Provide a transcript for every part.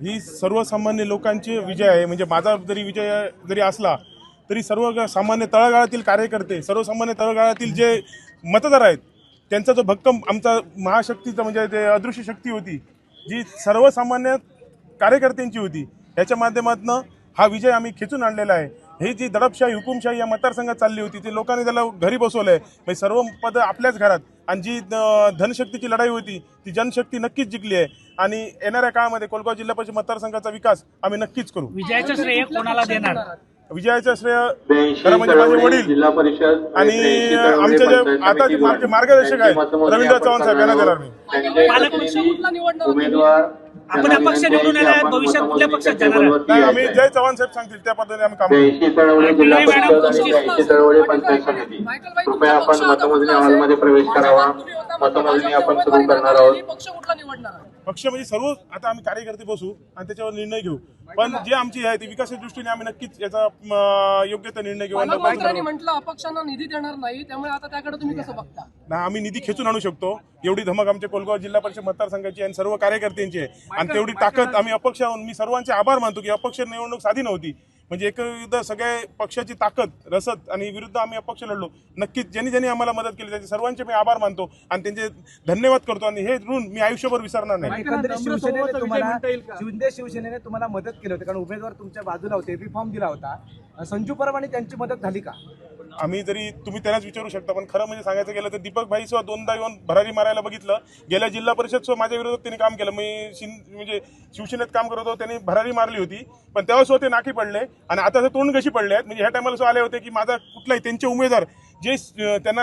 ही सर्वसामान्य लोकांचे विजय आहे. म्हणजे माझा जरी विजय जरी असला तरी सर्व सामान्य तळागाळातील कार्यकर्ते सर्वसामान्य तळागाळातील जे मतदार आहेत त्यांचा जो भक्कम आमचा महाशक्तीचा म्हणजे ते अदृश्य शक्ती होती जी सर्वसामान्य कार्यकर्त्यांची होती याच्या माध्यमातून हा विजय आम्ही खेचून आणलेला आहे. ही जी दडपशाही हुकुमशाही या मतदारसंघात चालली होती ती लोकांनी त्याला घरी बसवलंय. म्हणजे सर्व पद आपल्याच घरात. आणि जी धनशक्तीची लढाई होती ती जनशक्ती नक्कीच जिंकली आहे. आणि येणाऱ्या काळामध्ये कोलगाव जिल्हा परिषद मतदारसंघाचा विकास आम्ही नक्कीच करू. विजयाचं श्रेय कोणाला देणार? विजयाचं श्रेय खरं म्हणजे माझे वडील जिल्हा परिषद आणि आमचे जे आता जे. मार्गदर्शक आहेत, रवींद्र चव्हाण साहेब, यांना देणार मी. उमेदवार आपण अपक्ष निवडून भविष्यात कुठल्या पक्षात जाणार. आम्ही जय चव्हाण साहेब सांगतील त्या पद्धतीने आम्ही काम कृपया आपण मतमोजणी हॉलमध्ये प्रवेश करावा. मतमोजणी आपण सुरू करणार आहोत. पक्ष म्हणजे सर्व आता आम्ही कार्यकर्ते बसू आणि त्याच्यावर निर्णय घेऊ. पण जे आमची आहे ती विकासाच्या दृष्टीने आम्ही नक्कीच याचा योग्य तो निर्णय घेऊ म्हटलं अपक्षांना निधी देणार नाही त्यामुळे आता त्याकडे तुम्ही कसं बघता? नाही आम्ही निधी खेचून आणू शकतो. एवढी धमक आमच्या कोलगाव जिल्हा परिषद मतदारसंघाची आणि सर्व कार्यकर्त्यांची आहे. आणि तेवढी ताकद आम्ही अपक्ष आहोत. मी सर्वांचे आभार मानतो की अपक्ष निवडणूक साधी नव्हती. म्हणजे एकविध सगळ्या पक्षाची ताकद रसद आणि विरुद्ध आम्ही अपक्ष लढलो. नक्कीच ज्यांनी ज्यांनी आम्हाला मदत केली त्याचे सर्वांचे मी आभार मानतो आणि त्यांचे धन्यवाद करतो आणि हे ऋण मी आयुष्यभर विसरणार नाही. शिवसेनेने शिवसेनेने तुम्हाला मदत केली होती कारण उमेदवार तुमच्या बाजूला होते बी फॉर्म दिला होता. संजू परब आणि त्यांची मदत झाली का? आम्ही जरी तुम्ही त्यांनाच विचारू शकता पण खरं म्हणजे सांगायचं गेलं तर दीपक भाई सुद्धा दोनदा येऊन भरारी मारायला बघितलं. गेल्या जिल्हा परिषद सुद्धा माझ्या विरोधात त्यांनी काम केलं. मी शिन म्हणजे शिवसेनेत काम करत होतो त्यांनी भरारी मारली होती. पण तेव्हा सुद्धा ते नाकी पडले. आणि आता ते तोंड कशी पडले आहेत. म्हणजे ह्या टायमाला सुद्धा आले होते की माझा कुठलाही त्यांचे उमेदवार जे त्यांना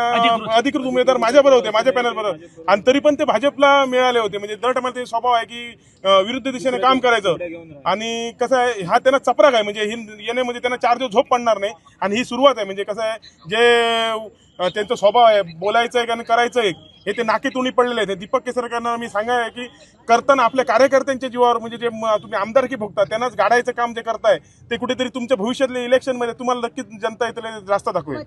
अधिकृत. उमेदवार माझ्या बरोबर होते माझ्या पॅनल बरोबर आणि तरी पण ते भाजपला मिळाले होते. म्हणजे दर टायमाला ते स्वभाव आहे की विरुद्ध दिशेने काम करायचं. आणि कसं आहे हा त्यांना चपराक आहे. म्हणजे ही येणे म्हणजे त्यांना चार दिवस झोप पडणार नाही. आणि ही सुरुवात आहे. म्हणजे कसं आहे जे त्यांचा स्वभाव आहे बोलायचं एक आणि करायचं एक हे ते नाकी तोंडी पडलेले आहेत. दीपक केसरकरांना मी सांगाय की करताना आपल्या कार्यकर्त्यांच्या जीवावर म्हणजे जे तुम्ही आमदारकी भोगता त्यांनाच गाडायचं काम जे करताय ते कुठेतरी तुमच्या भविष्यातल्या इलेक्शनमध्ये तुम्हाला नक्कीच जनता इथले रास्ता दाखवेल?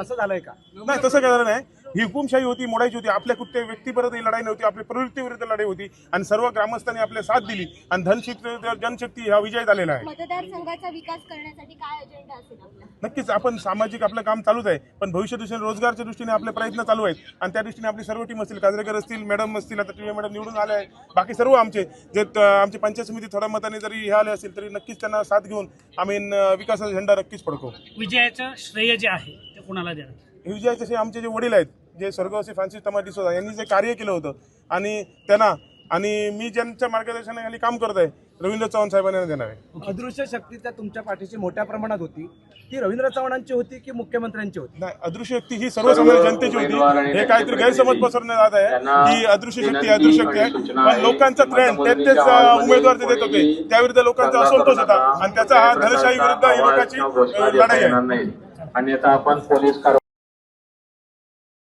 असं झालंय का? नाही तसं काय झालं नाही. ही हुकुमशाही होती मोडायची होती. आपल्या कुठल्या व्यक्तीपर्यंत ही लढाई नव्हती आपल्या प्रवृत्तीविरुद्ध लढाई होती. आणि सर्व ग्रामस्थांनी आपल्या साथ दिली. आणि धनशक्ती जनशक्ती हा विजय झालेला आहे. मतदारसंघाचा विकास करण्यासाठी काय अजेंडा असेल आपला? नक्कीच आपण सामाजिक आपलं काम चालूच आहे. पण भविष्य दृष्टीने रोजगारच्या दृष्टीने आपले प्रयत्न चालू आहेत. आणि त्या दृष्टीने आपली सर्व टीम असतील. काजरेकर असतील मॅडम असतील आता टी मॅडम निवडून आले आहे बाकी सर्व आमचे जे आमची पंचायत समिती थोड्या मताने जरी हे आले असतील तरी नक्कीच त्यांना साथ घेऊन आम्ही विकासाचा झेंडा नक्कीच फडकवू. विजयाचं श्रेय जे आहे ते कोणाला देणार? हे विजयाचे जे आमचे जे वडील आहेत जे स्वर्गवासी फ्रान्सिस तमा डिसोजा यांनी जे कार्य केलं होतं आणि त्यांना आणि मी ज्यांच्या मार्गदर्शनाखाली काम करत आहे रवींद्र चव्हाण साहेबांना देणार आहे. अदृश्य शक्ती त्या तुमच्या पाठीशी मोठ्या प्रमाणात होती. ती रवींद्र चव्हाणांची होती की मुख्यमंत्र्यांची होती? नाही अदृश्य शक्ती ही सर्वसामान्य जनतेची आणि होती हे काहीतरी गैरसमज पसरण्यात जात आहे. की अदृश्य शक्ती अदृश्य शक्ती आणि आहे पण लोकांचा की ट्रेंड तेच उमेदवार ते देत होते. त्याविरुद्ध लोकांचा असंतोष होता. आणि त्याचा हा धनशाही विरुद्ध देता लढाई आहे. नाही. अन्यथा आपण पोलीस